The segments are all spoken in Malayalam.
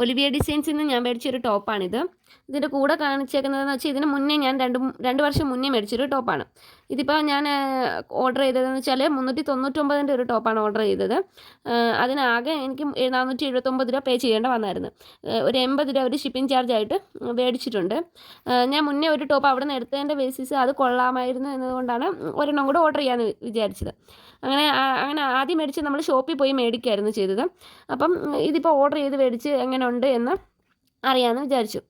ഒലിവിയ ഡിസൈൻസിൽ നിന്ന് ഞാൻ മേടിച്ചൊരു ടോപ്പാണിത്. ഇതിന്റെ കൂടെ കാണിച്ചേക്കുന്നതെന്ന് വെച്ചാൽ ഇതിന് മുന്നേ ഞാൻ രണ്ട് രണ്ട് വർഷം മുന്നേ മേടിച്ചൊരു ടോപ്പാണ്. ഇതിപ്പോൾ ഞാൻ ഓർഡർ ചെയ്തതെന്ന് വെച്ചാൽ മുന്നൂറ്റി തൊണ്ണൂറ്റൊമ്പതിന്റെ ഒരു ടോപ്പാണ് ഓർഡർ ചെയ്തത്. അതിനാകെ എനിക്ക് നാനൂറ്റി എഴുപത്തൊമ്പത് രൂപ പേ ചെയ്യേണ്ട വന്നായിരുന്നു. ഒരു എൺപത് രൂപ ഒരു ഷിപ്പിംഗ് ചാർജ് ആയിട്ട് മേടിച്ചിട്ടുണ്ട്. ഞാൻ മുന്നേ ഒരു ടോപ്പ് അവിടെ നിന്ന് എടുത്തതിന്റെ ബേസിസ് അത് കൊള്ളാമായിരുന്നു എന്നതുകൊണ്ടാണ് ഒരെണ്ണം കൂടെ ഓർഡർ ചെയ്യാമെന്ന് വിചാരിച്ചത്. അങ്ങനെ അങ്ങനെ ആദ്യം മേടിച്ച് നമ്മൾ ഷോപ്പിൽ പോയി മേടിക്കായിരുന്നു ചെയ്തത്. അപ്പം ഇതിപ്പോൾ ഓർഡർ ചെയ്ത് മേടിച്ച് എങ്ങനെ ഉണ്ട് എന്ന് അറിയാമെന്ന് വിചാരിച്ചു.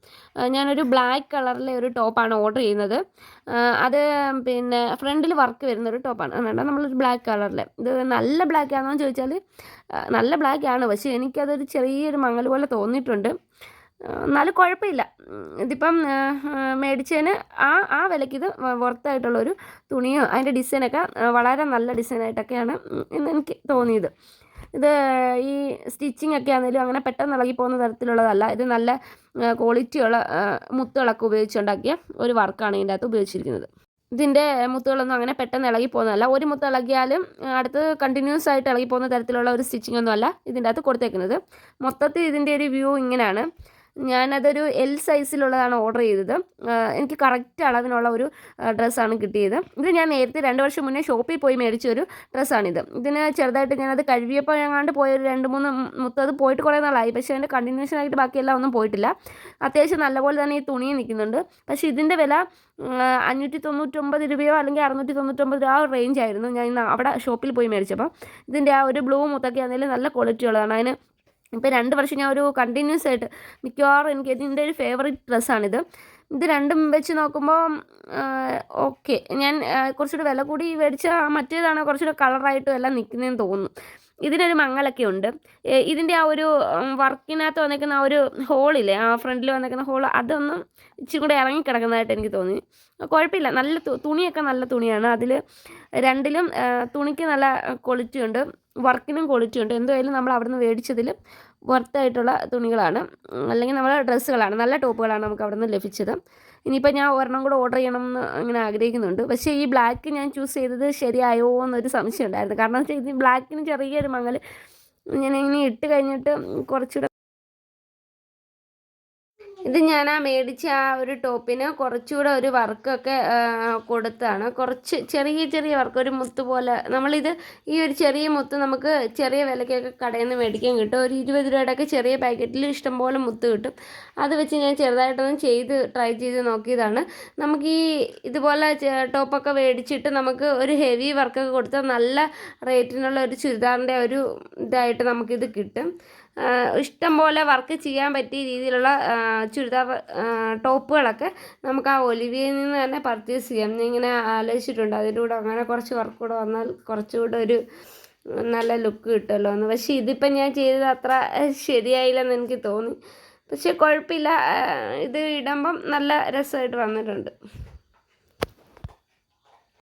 ഞാനൊരു ബ്ലാക്ക് കളറിലെ ഒരു ടോപ്പാണ് ഓർഡർ ചെയ്യുന്നത്. അത് പിന്നെ ഫ്രണ്ടിൽ വർക്ക് വരുന്ന ഒരു ടോപ്പാണ് അതുകൊണ്ട് നമ്മളൊരു ബ്ലാക്ക് കളറിലെ ഇത് നല്ല ബ്ലാക്ക് ആണോ എന്ന് ചോദിച്ചാൽ നല്ല ബ്ലാക്ക് ആണ്. പക്ഷേ എനിക്കതൊരു ചെറിയൊരു മങ്ങൽ പോലെ തോന്നിയിട്ടുണ്ട്. എന്നാലും കുഴപ്പമില്ല. ഇതിപ്പം മേടിച്ചതിന് ആ ആ വിലയ്ക്ക് ഇത് വർത്തായിട്ടുള്ളൊരു തുണിയോ അതിന്റെ ഡിസൈനൊക്കെ വളരെ നല്ല ഡിസൈനായിട്ടൊക്കെയാണ് എനിക്ക് തോന്നിയത്. ഇത് ഈ സ്റ്റിച്ചിങ് ഒക്കെ ആണെങ്കിലും അങ്ങനെ പെട്ടെന്ന് ഇളകി പോകുന്ന തരത്തിലുള്ളതല്ല. ഇത് നല്ല ക്വാളിറ്റിയുള്ള മുത്തുകളൊക്കെ ഉപയോഗിച്ചുണ്ടാക്കിയ ഒരു വർക്കാണ് ഇതിന്റെ അകത്ത് ഉപയോഗിച്ചിരിക്കുന്നത്. ഇതിന്റെ മുത്തുകളൊന്നും അങ്ങനെ പെട്ടെന്ന് ഇളകി പോകുന്നതല്ല. ഒരു മുത്ത് ഇളകിയാലും അടുത്ത് കണ്ടിന്യൂസ് ആയിട്ട് ഇളകി പോകുന്ന തരത്തിലുള്ള ഒരു സ്റ്റിച്ചിങ് ഒന്നും അല്ല ഇതിന്റെ അകത്ത് കൊടുത്തേക്കുന്നത്. മൊത്തത്തിൽ ഇതിന്റെ ഒരു വ്യൂ ഇങ്ങനെയാണ്. ഞാനതൊരു എൽ സൈസിലുള്ളതാണ് ഓർഡർ ചെയ്തത്. എനിക്ക് കറക്റ്റ് അളവിനുള്ള ഒരു ഡ്രസ്സാണ് കിട്ടിയത്. ഇത് ഞാൻ നേരത്തെ രണ്ട് വർഷം മുന്നേ ഷോപ്പിൽ പോയി മേടിച്ച ഒരു ഡ്രസ്സാണിത് ഇതിന് ചെറുതായിട്ട് ഞാനത് കഴുകിയപ്പോൾ ഞങ്ങാണ്ട് പോയ ഒരു രണ്ട് മൂന്ന് മുത്തത് പോയിട്ട് കുറേ നാളായി. പക്ഷേ അതിന്റെ കണ്ടിന്യൂഷൻ ആയിട്ട് ബാക്കിയെല്ലാം ഒന്നും പോയിട്ടില്ല. അത്യാവശ്യം നല്ലപോലെ തന്നെ ഈ തുണി നിൽക്കുന്നുണ്ട്. പക്ഷേ ഇതിന്റെ വില അഞ്ഞൂറ്റി തൊണ്ണൂറ്റൊമ്പത് രൂപയോ അല്ലെങ്കിൽ അറുന്നൂറ്റി തൊണ്ണൂറ്റൊമ്പത് രൂപ ആ റേഞ്ച് ആയിരുന്നു ഞാൻ ഇന്ന് അവിടെ ഷോപ്പിൽ പോയി മേടിച്ചപ്പോൾ ഇതിന്റെ ആ ഒരു ബ്ലൂ മുത്തൊക്കെ ആണെങ്കിലും നല്ല ക്വാളിറ്റി ഉള്ളതാണ്. അതിന് ഇപ്പോൾ രണ്ട് വർഷം ഞാൻ ഒരു കണ്ടിന്യൂസ് ആയിട്ട് മിക്കവാറും എനിക്ക് ഇതിന്റെ ഒരു ഫേവറേറ്റ് ഡ്രസ്സാണിത് ഇത് രണ്ടും വെച്ച് നോക്കുമ്പോൾ ഓക്കെ ഞാൻ കുറച്ചുകൂടി വില കൂടി മേടിച്ച മറ്റേതാണ് കുറച്ചുകൂടി കളറായിട്ടും എല്ലാം നിൽക്കുന്നതെന്ന് തോന്നുന്നു. ഇതിനൊരു മങ്ങലൊക്കെ ഉണ്ട്. ഇതിന്റെ ആ ഒരു വർക്കിനകത്ത് വന്നേക്കുന്ന ആ ഒരു ഹോളില്ലേ ആ ഫ്രണ്ടിൽ വന്നേക്കുന്ന ഹോൾ അതൊന്നും ഇച്ചിരി കൂടെ ഇറങ്ങിക്കിടക്കുന്നതായിട്ട് എനിക്ക് തോന്നി. കുഴപ്പമില്ല. നല്ല തുണിയൊക്കെ നല്ല തുണിയാണ്. അതിൽ രണ്ടിലും തുണിക്ക് നല്ല ക്വാളിറ്റി ഉണ്ട്. വർക്കിനും ക്വാളിറ്റി ഉണ്ട്. എന്തായാലും നമ്മൾ അവിടെ നിന്ന് മേടിച്ചതിൽ വർത്തായിട്ടുള്ള തുണികളാണ്. അല്ലെങ്കിൽ നമ്മളെ ഡ്രസ്സുകളാണ്. നല്ല ടോപ്പുകളാണ് നമുക്ക് അവിടെ നിന്ന് ലഭിച്ചത്. ഇനിയിപ്പോൾ ഞാൻ ഒരെണ്ണം കൂടെ ഓർഡർ ചെയ്യണം എന്ന് അങ്ങനെ ആഗ്രഹിക്കുന്നുണ്ട്. പക്ഷേ ഈ ബ്ലാക്ക് ഞാൻ ചൂസ് ചെയ്തത് ശരിയായോ എന്നൊരു സംശയം ഉണ്ടായിരുന്നു. കാരണം വെച്ചാൽ ഇത് ബ്ലാക്കിന് ചെറിയൊരു മങ്ങൽ ഞാൻ ഇങ്ങനെ ഇട്ട് കഴിഞ്ഞിട്ട് കുറച്ചുകൂടെ ഇത് ഞാൻ ആ മേടിച്ച ആ ഒരു ടോപ്പിന് കുറച്ചുകൂടെ ഒരു വർക്കൊക്കെ കൊടുത്താണ്. കുറച്ച് ചെറിയ ചെറിയ വർക്ക് ഒരു മുത്ത് പോലെ. നമ്മളിത് ഈ ഒരു ചെറിയ മുത്ത് നമുക്ക് ചെറിയ വിലയ്ക്കൊക്കെ കടയിൽ നിന്ന് മേടിക്കാൻ കിട്ടും. ഒരു ഇരുപത് രൂപയുടെയൊക്കെ ചെറിയ പാക്കറ്റിൽ ഇഷ്ടംപോലെ മുത്ത് കിട്ടും. അത് വെച്ച് ഞാൻ ചെറുതായിട്ടൊന്ന് ചെയ്ത് ട്രൈ ചെയ്ത് നോക്കിയതാണ്. നമുക്ക് ഈ ഇതുപോലെ ടോപ്പൊക്കെ മേടിച്ചിട്ട് നമുക്ക് ഒരു ഹെവി വർക്കൊക്കെ കൊടുത്താൽ നല്ല റേറ്റിനുള്ള ഒരു ചുരിദാറിന്റെ ഒരു ഇതായിട്ട് നമുക്കിത് കിട്ടും. ഇഷ്ടം പോലെ വർക്ക് ചെയ്യാൻ പറ്റിയ രീതിയിലുള്ള ചുരിദാർ ടോപ്പുകളൊക്കെ നമുക്ക് ആ ഒലിവിയയിൽ നിന്ന് തന്നെ പർച്ചേസ് ചെയ്യാം. ഇങ്ങനെ ആലോചിച്ചിട്ടുണ്ട്. അതിന്റെ കൂടെ അങ്ങനെ കുറച്ച് വർക്ക് കൂടെ വന്നാൽ കുറച്ചുകൂടെ ഒരു നല്ല ലുക്ക് കിട്ടുമല്ലോ എന്ന്. പക്ഷേ ഇതിപ്പം ഞാൻ ചെയ്തത് അത്ര ശരിയായില്ലെന്ന് എനിക്ക് തോന്നി. പക്ഷേ കുഴപ്പമില്ല. ഇത് ഇടുമ്പം നല്ല രസമായിട്ട് വന്നിട്ടുണ്ട്.